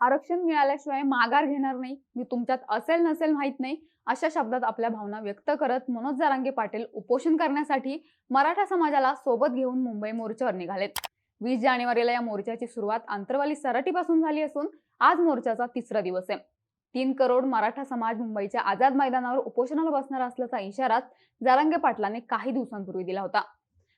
आरक्षण मिळाल्याशिवाय माघार घेणार नाही मी तुमच्यात असेल नसेल माहीत नाही अशा शब्दात आपल्या भावना व्यक्त करत मनोज जारांगे पाटील उपोषण करण्यासाठी मराठा समाजाला सोबत घेऊन मुंबई मोर्चावर निघालेत. वीस जानेवारीला या मोर्चाची सुरुवात आंतरवाली सराटीपासून झाली असून आज मोर्चाचा तिसरा दिवस आहे. तीन करोड मराठा समाज मुंबईच्या आझाद मैदानावर उपोषणाला बसणार असल्याचा इशारा जारांगे पाटलाने काही दिवसांपूर्वी दिला होता.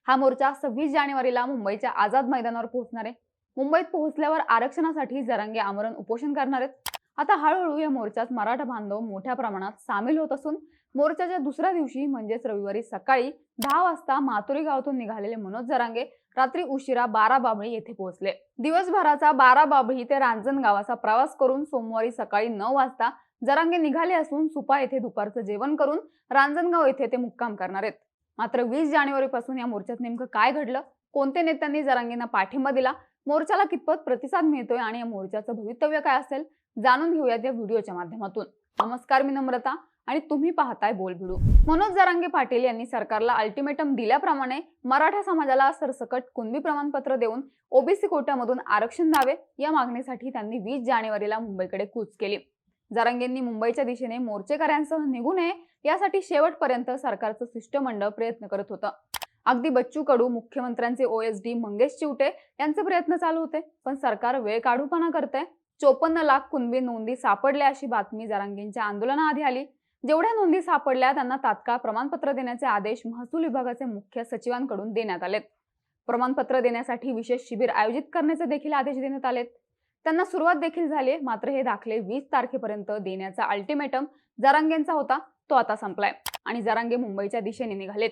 हा मोर्चा सव्वीस जानेवारीला मुंबईच्या आझाद मैदानावर पोहोचणार आहे. मुंबईत पोहोचल्यावर आरक्षणासाठी जरांगे आमरण उपोषण करणार आहेत. आता हळूहळू या मोर्चात मराठा बांधव मोठ्या प्रमाणात सामील होत असून मोर्चाच्या दुसऱ्या दिवशी म्हणजेच रविवारी सकाळी दहा वाजता मातुरी गावातून निघालेले मनोज जरांगे रात्री उशिरा बारा बाबळी येथे पोहोचले. दिवसभराचा बारा बाबळी ते रांजण गावाचा प्रवास करून सोमवारी सकाळी नऊ वाजता जरांगे निघाले असून सुपा येथे दुपारचं जेवण करून रांजणगाव येथे ते मुक्काम करणार आहेत. मात्र वीस जानेवारीपासून या मोर्चात नेमकं काय घडलं? कोणत्या नेत्यांनी जरांगेंना पाठिंबा दिला? मोर्चाला कितपत प्रतिसाद मिळतोय आणि या मोर्चाचं भवितव्य काय असेल जाणून घेऊयात या व्हिडिओच्या माध्यमातून. नमस्कार मी नम्रता आणि तुम्ही पाहताय बोलभिडू मनोज जरांगे पाटील यांनी सरकारला अल्टिमेटम दिल्याप्रमाणे मराठा समाजाला सरसकट कुणबी प्रमाणपत्र देऊन ओबीसी कोट्यामधून आरक्षण द्यावे या मागणीसाठी त्यांनी वीस जानेवारीला मुंबईकडे कूच केली. जरांगेंनी मुंबईच्या दिशेने मोर्चेकऱ्यांसह निघू नये यासाठी शेवटपर्यंत सरकारचं शिष्टमंडळ प्रयत्न करत होतं. अगदी बच्चू कडू मुख्यमंत्र्यांचे ओएसडी मंगेश चिवटे यांचे प्रयत्न चालू होते पण सरकार वेळ काढूपणा करते चोपन्न लाख कुणबी नोंदी सापडल्या अशी बातमी जरांगेंच्या आंदोलनाआधी आली. जेवढ्या नोंदी सापडल्या त्यांना तात्काळ प्रमाणपत्र देण्याचे आदेश महसूल विभागाचे मुख्य सचिवांकडून देण्यात आलेत. प्रमाणपत्र देण्यासाठी विशेष शिबिर आयोजित करण्याचे देखील आदेश देण्यात आलेत. त्यांना सुरुवात देखील झाली मात्र हे दाखले वीस तारखेपर्यंत देण्याचा अल्टिमेटम जरांगेंचा होता तो आता संपलाय. आणि जरांगे मुंबईच्या दिशेने निघालेत.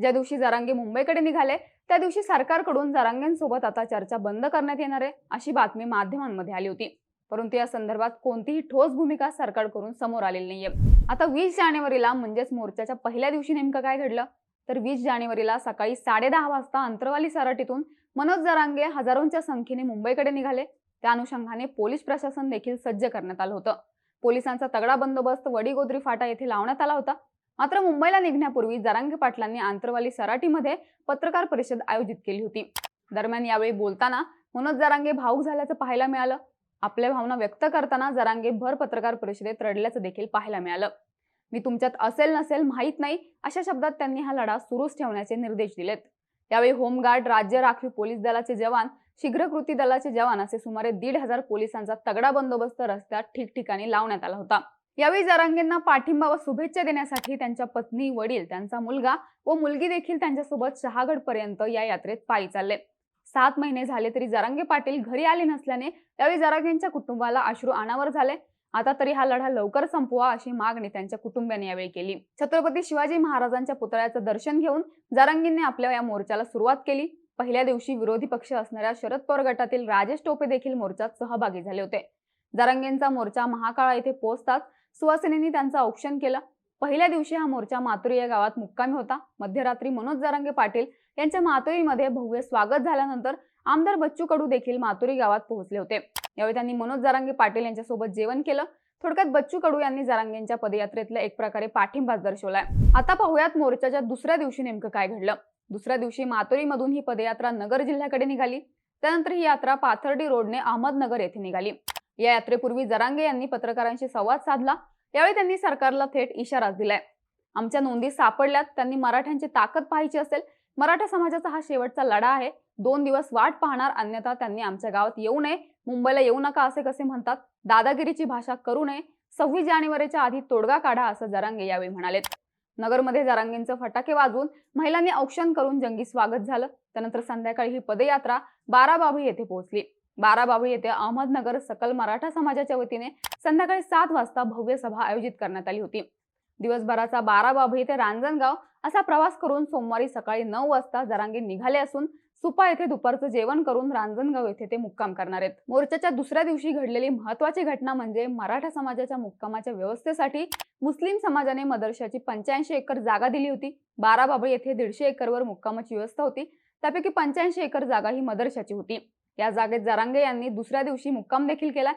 ज्या दिवशी जरांगे मुंबईकडे निघाले त्या दिवशी सरकारकडून जरांगेंसोबत आता चर्चा बंद करण्यात येणार आहे अशी बातमी माध्यमांमध्ये आली होती. परंतु या संदर्भात कोणतीही ठोस भूमिका सरकारकडून समोर आलेली नाहीये. आता वीस जानेवारीला म्हणजेच मोर्चाच्या पहिल्या दिवशी नेमकं काय घडलं? तर वीस जानेवारीला सकाळी साडेदहा वाजता अंतरवाली सराटीतून मनोज जरांगे हजारोंच्या संख्येने मुंबईकडे निघाले. त्या अनुषंगाने पोलीस प्रशासन देखील सज्ज करण्यात आलं होतं. पोलिसांचा तगडा बंदोबस्त वडीगोद्री फाटा येथे लावण्यात आला होता. मात्र मुंबईला निघण्यापूर्वी जरांगे पाटलांनी आंतरवाली सराटीमध्ये पत्रकार परिषद आयोजित केली होती. दरम्यान यावेळी बोलताना मनोज जरांगे भाऊक झाल्याचं पाहायला मिळालं. आपल्या भावना व्यक्त करताना जरांगे भर पत्रकार परिषदेत रडल्याचं देखील पाहायला मिळालं. मी तुमच्यात असेल नसेल माहीत नाही अशा शब्दात त्यांनी हा लढा सुरूच ठेवण्याचे निर्देश दिलेत. यावेळी होमगार्ड राज्य राखीव पोलीस दलाचे जवान शीघ्र कृती दलाचे जवान असे सुमारे दीड हजार पोलिसांचा तगडा बंदोबस्त रस्त्यात ठिकठिकाणी लावण्यात आला होता. यावेळी जारांगेंना पाठिंबा व शुभेच्छा देण्यासाठी त्यांच्या पत्नी वडील त्यांचा मुलगा व मुलगी देखील त्यांच्यासोबत शहागड पर्यंत या यात्रेत पायी चालले. सात महिने झाले तरी जारांगे पाटील घरी आले नसल्याने त्यावेळी जारांगेंच्या कुटुंबाला अश्रू अनावर झाले. आता तरी हा लढा लवकर संपवा अशी मागणी त्यांच्या कुटुंबियांनी यावेळी केली. छत्रपती शिवाजी महाराजांच्या पुतळ्याचं दर्शन घेऊन जारांगींनी आपल्या या मोर्चाला सुरुवात केली. पहिल्या दिवशी विरोधी पक्ष असणाऱ्या शरद पवार गटातील राजेश टोपे देखील मोर्चात सहभागी झाले होते. जारांगेंचा मोर्चा महाकाळा येथे पोहोचताच सुवासिनींनी त्यांचं औक्षण केलं. पहिल्या दिवशी हा मोर्चा मातुरी या गावात मुक्कामी होता. मध्यरात्री मनोज जारांगे पाटील यांच्या मातुरीमध्ये भव्य स्वागत झाल्यानंतर आमदार बच्चू कडू देखील मातुरी गावात पोहोचले होते. यावेळी त्यांनी मनोज जारांगे पाटील यांच्यासोबत जेवण केलं. थोडक्यात बच्चू कडू यांनी जरांगेंच्या पदयात्रेतला एक प्रकारे पाठिंबाच दर्शवलाय. आता पाहूयात मोर्चाच्या दुसऱ्या दिवशी नेमकं काय घडलं. दुसऱ्या दिवशी मातुरीमधून ही पदयात्रा नगर जिल्ह्याकडे निघाली. त्यानंतर ही यात्रा पाथर्डी रोडने अहमदनगर येथे निघाली. या यात्रेपूर्वी जरांगे यांनी पत्रकारांशी संवाद साधला. त्यावेळी त्यांनी सरकारला थेट इशारा दिलाय. आमच्या नोंदी सापडल्यात त्यांनी मराठ्यांची ताकद पाहायची असेल मराठा समाजाचा हा शेवटचा लढा आहे. दोन दिवस वाट पाहणार अन्यथा त्यांनी आमच्या गावात येऊ नये. मुंबईला येऊ नका असे कसे म्हणतात? दादागिरीची भाषा करू नये. सव्वीस जानेवारीच्या आधी तोडगा काढा असं जरांगे यावेळी म्हणाले नगरमध्ये जरांगेंचं फटाके वाजवून महिलांनी औक्षण करून जंगी स्वागत झालं. त्यानंतर संध्याकाळी ही पदयात्रा बाराबाबळी येथे पोहोचली. बाराबाबळी येथे अहमदनगर सकल मराठा समाजाच्या वतीने संध्याकाळी सात वाजता भव्य सभा आयोजित करण्यात आली होती. दिवसभराचा बाराबाबळी ते रांजणगाव असा प्रवास करून सोमवारी सकाळी नऊ वाजता जरांगे निघाले असून सुपा येथे दुपारचं जेवण करून रांजणगाव येथे ते मुक्काम करणार आहेत. मोर्चाच्या दुसऱ्या दिवशी घडलेली महत्वाची घटना म्हणजे मराठा समाजाच्या मुक्कामाच्या व्यवस्थेसाठी मुस्लिम समाजाने मदरशाची पंच्याऐंशी एकर जागा दिली होती. बाराबाबळी येथे दीडशे एकरवर मुक्कामाची व्यवस्था होती. त्यापैकी पंच्याऐंशी एकर जागा ही मदरशाची होती. या जागेत जरांगे यांनी दुसऱ्या दिवशी मुक्काम देखील केला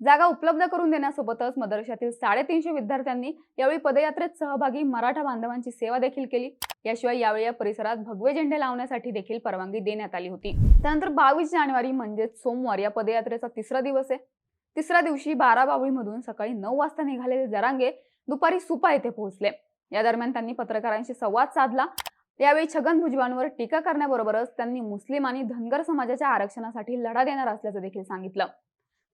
जागा उपलब्ध करून देण्यासोबतच मदरशातील साडेतीनशे विद्यार्थ्यांनी यावेळी पदयात्रेत सहभागी मराठा बांधवांची सेवा देखील केली. याशिवाय यावेळी या परिसरात भगवे झेंडे लावण्यासाठी देखील परवानगी देण्यात आली होती. त्यानंतर बावीस जानेवारी म्हणजेच सोमवार या पदयात्रेचा तिसरा दिवस आहे. तिसऱ्या दिवशी बारा बावळीमधून सकाळी नऊ वाजता निघालेले जरांगे दुपारी सुपा येथे पोहोचले. या दरम्यान त्यांनी पत्रकारांशी संवाद साधला. यावेळी छगन भुजबळांवर टीका करण्याबरोबरच त्यांनी मुस्लिम आणि धनगर समाजाच्या आरक्षणासाठी लढा देणार असल्याचं देखील सांगितलं.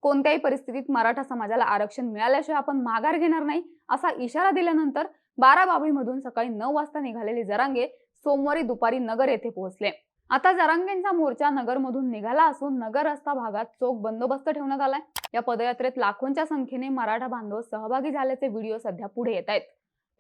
कोणत्याही परिस्थितीत मराठा समाजाला आरक्षण मिळाल्याशिवाय आपण माघार घेणार नाही असा इशारा दिल्यानंतर बाराबावळीमधून सकाळी नऊ वाजता निघालेले जरांगे सोमवारी दुपारी नगर येथे पोहोचले. आता जरांगेंचा मोर्चा नगरमधून निघाला असून नगर रस्ता भागात चोख बंदोबस्त ठेवण्यात आलाय. या पदयात्रेत लाखोंच्या संख्येने मराठा बांधव सहभागी झाल्याचे व्हिडिओ सध्या पुढे येत आहेत.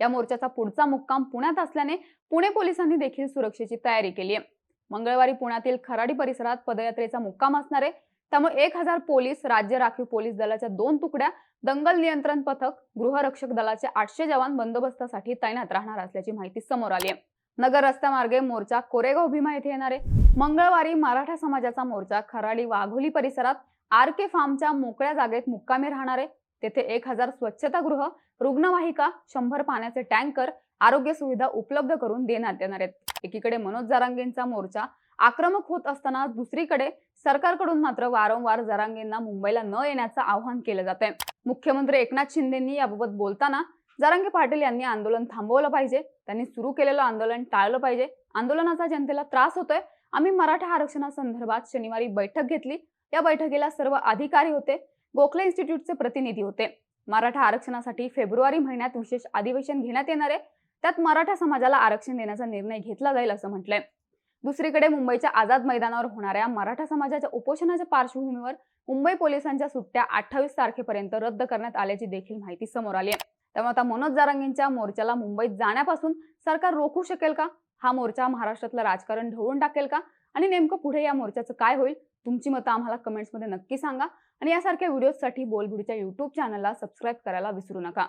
या मोर्चाचा पुढचा मुक्काम पुण्यात असल्याने पुणे पोलिसांनी देखील सुरक्षेची तयारी केली आहे. मंगळवारी पुण्यातील खराडी परिसरात पदयात्रेचा मुक्काम असणार आहे. त्यामुळे एक हजार पोलीस राज्य राखीव पोलीस दलाच्या दोन तुकड्या दंगल नियंत्रण पथक गृहरक्षक दलाचे आठशे जवान बंदोबस्तासाठी तैनात राहणार असल्याची माहिती समोर आली आहे. नगर रस्त्यामार्गे मोर्चा कोरेगाव भीमा येथे येणार आहे. मंगळवारी मराठा समाजाचा मोर्चा खराडी वाघोली परिसरात आर के फार्मच्या मोकळ्या जागेत मुक्कामी राहणार आहे. तेथे एक हजार स्वच्छतागृह रुग्णवाहिका शंभर पाण्याचे टँकर आरोग्य सुविधा उपलब्ध करून देण्यात येणार आहेत. एकीकडे मनोज जरांगेंचा मोर्चा आक्रमक होत असताना दुसरीकडे सरकारकडून मात्र वारंवार जरांगेंना मुंबईला न येण्याचं आवाहन केलं जात आहे मुख्यमंत्री एकनाथ शिंदेंनी याबाबत बोलताना जरांगे पाटील यांनी आंदोलन थांबवलं पाहिजे. त्यांनी सुरू केलेलं आंदोलन टाळलं पाहिजे. आंदोलनाचा जनतेला त्रास होतोय. आम्ही मराठा आरक्षणासंदर्भात शनिवारी बैठक घेतली. या बैठकीला सर्व अधिकारी होते. गोखले इन्स्टिट्यूटचे प्रतिनिधी होते. मराठा आरक्षणासाठी फेब्रुवारी महिन्यात विशेष अधिवेशन घेण्यात येणार आहे. त्यात मराठा समाजाला आरक्षण देण्याचा निर्णय घेतला जाईल असं म्हटलंय. दुसरीकडे मुंबईच्या आझाद मैदानावर होणाऱ्या मराठा समाजाच्या उपोषणाच्या पार्श्वभूमीवर मुंबई पोलिसांच्या सुट्ट्या अठ्ठावीस तारखेपर्यंत रद्द करण्यात आल्याची देखील माहिती समोर आली आहे. त्यामुळे आता मनोज जारांगेंच्या मोर्चाला मुंबईत जाण्यापासून सरकार रोखू शकेल का? हा मोर्चा महाराष्ट्रातलं राजकारण ढवळून टाकेल का? आणि नेमकं पुढे या मोर्चाचं काय होईल? तुमची मतं आम्हाला कमेंट्समध्ये नक्की सांगा. आणि यासारख्या व्हिडिओजसाठी बोलबुडीच्या युट्यूब चॅनलला सबस्क्राईब करायला विसरू नका.